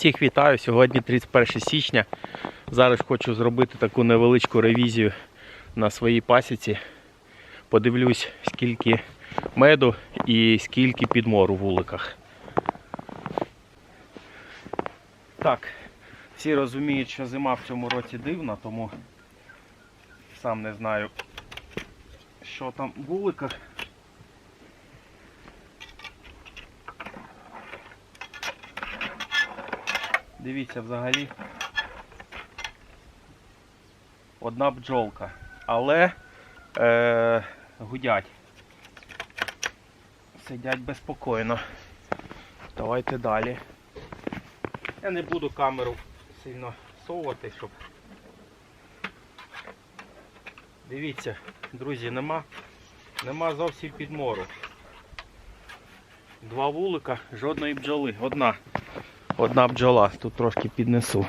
Всіх вітаю! Сьогодні 31 січня. Зараз хочу зробити таку невеличку ревізію на своїй пасіці. Подивлюсь, скільки меду і скільки підмору в вуликах. Так, всі розуміють, що зима в цьому році дивна, тому сам не знаю, що там в вуликах. Дивіться, взагалі одна бджолка, але е, гудять. Сидять безпокійно. Давайте далі. Я не буду камеру сильно совувати, щоб. Дивіться, друзі, нема, нема зовсім підмору. Два вулика, жодної бджоли. Одна. Одна бджола, тут трошки піднесу.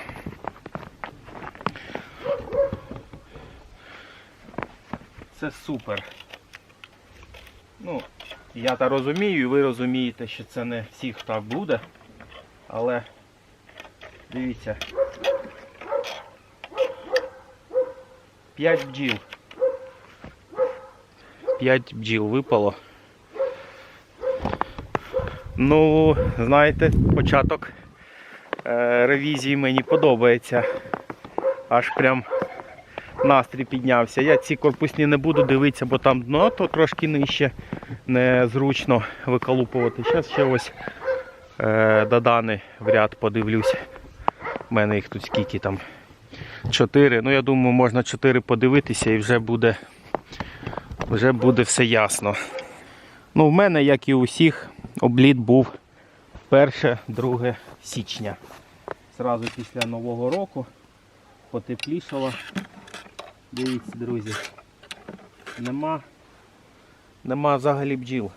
Це супер. Ну, я та розумію, і ви розумієте, що це не всіх так буде. Але дивіться. 5 бджіл. 5 бджіл випало. Ну, знаєте, початок ревізії мені подобається. Аж прям настрій піднявся. Я ці корпусні не буду дивитися, бо там дно то трошки нижче, незручно виколупувати. Зараз ще ось е, додани в ряд подивлюсь. У мене їх тут скільки там. Чотири. Ну я думаю, можна чотири подивитися і вже буде, вже буде все ясно. Ну, в мене, як і у всіх, обліт був 1-2 січня. Зразу після Нового року потеплішало. Дивіться, друзі. Нема, нема взагалі бджіл.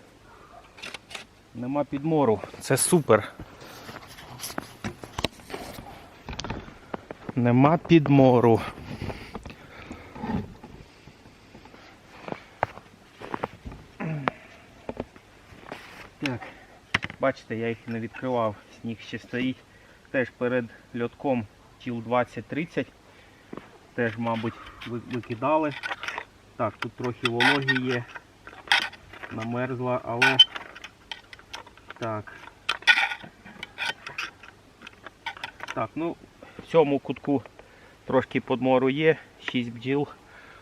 Нема підмору. Це супер. Нема підмору. Так, бачите, я їх не відкривав, сніг ще стоїть. Теж перед льотком тіл 20-30. Теж, мабуть, викидали. Так, тут трохи вологі є. Намерзла, але так. Так, ну в цьому кутку трошки подмору є, 6 бджіл,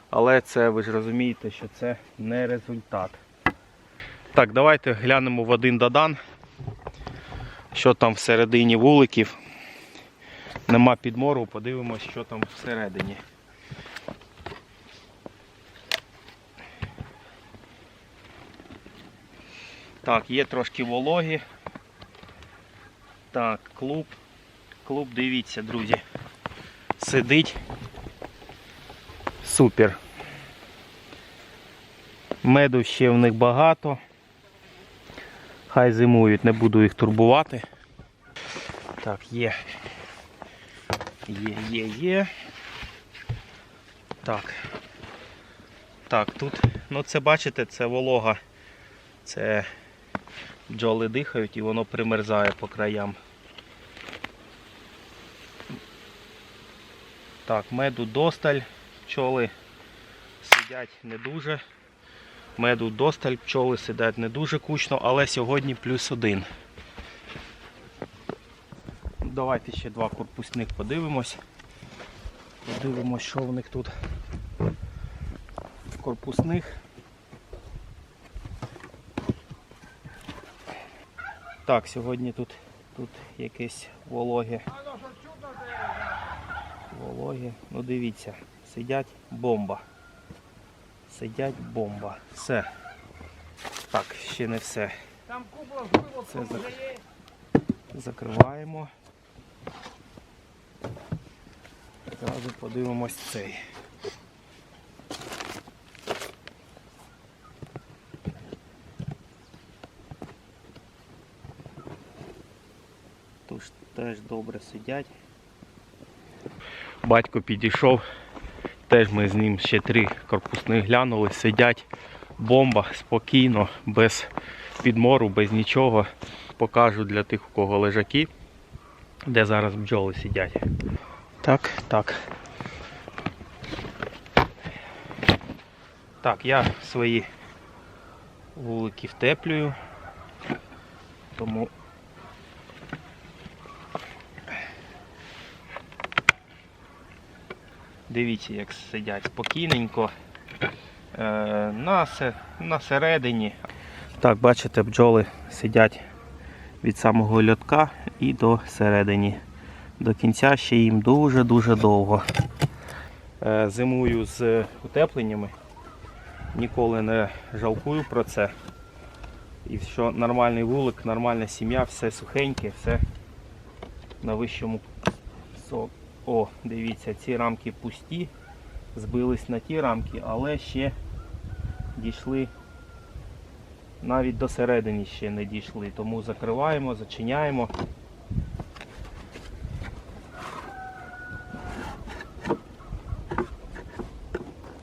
але це ви ж розумієте, що це не результат. Так, давайте глянемо в один додан, що там всередині вуликів. Нема підмору, подивимось, що там всередині. Так, є трошки вологі. Так, клуб. Клуб, дивіться, друзі. Сидить. Супер. Меду ще в них багато. Хай зимують, не буду їх турбувати. Так, є. Є, є, є. Так. Так, тут, ну це бачите, це волога. Це бджоли дихають і воно примерзає по краям. Так, меду досталь, пчоли сидять не дуже. Меду досталь, пчоли сидять не дуже кучно, але сьогодні плюс один. Давайте ще два корпусних подивимось. Подивимось, що в них тут корпусних. Так, сьогодні тут, тут якесь вологе. Вологе. Ну дивіться, сидять бомба. Сидять бомба. Все. Так, ще не все. Це вже є. Закриваємо. Зразу подивимось цей. Тут теж добре сидять. Батько підійшов, теж ми з ним ще три корпусних глянули, сидять бомба спокійно, без підмору, без нічого. Покажу для тих, у кого лежаки. де зараз бджоли сидять. Так, так. Так, я свої вулики втеплюю, тому дивіться, як сидять спокійненько. Е, на, середині. Так, бачите, бджоли сидять від самого льотка і до середини. До кінця ще їм дуже-дуже довго. Е, Зимую з утепленнями. Ніколи не жалкую про це. І що нормальний вулик, нормальна сім'я, все сухеньке, все на вищому со- О, дивіться, ці рамки пусті, збились на ті рамки, але ще дійшли навіть до середини ще не дійшли. Тому закриваємо, зачиняємо.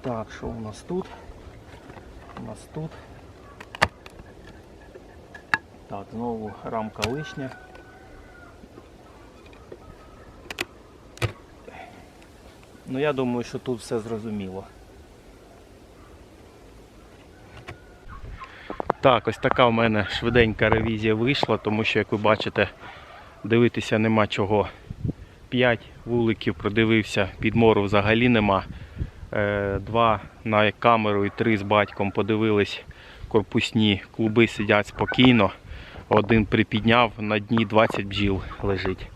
Так, що у нас тут? У нас тут. Так, знову рамка лишня. Ну я думаю, що тут все зрозуміло. Так, ось така в мене швиденька ревізія вийшла, тому що, як ви бачите, дивитися нема чого. 5 вуликів продивився, підмору взагалі нема. Е, Два на камеру і три з батьком подивились корпусні клуби сидять спокійно. Один припідняв, на дні 20 бджіл лежить.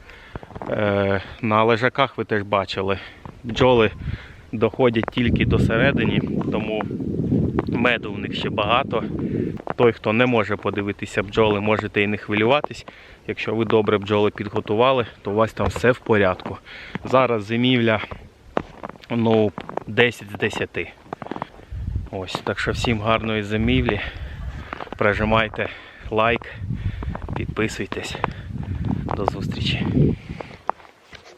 Е, На лежаках ви теж бачили. Бджоли доходять тільки до середини, тому меду в них ще багато. Той, хто не може подивитися бджоли, можете і не хвилюватись. Якщо ви добре бджоли підготували, то у вас там все в порядку. Зараз зимівля ну, 10 з 10. Ось, так що всім гарної зимівлі. Прижимайте лайк, підписуйтесь. До зустрічі.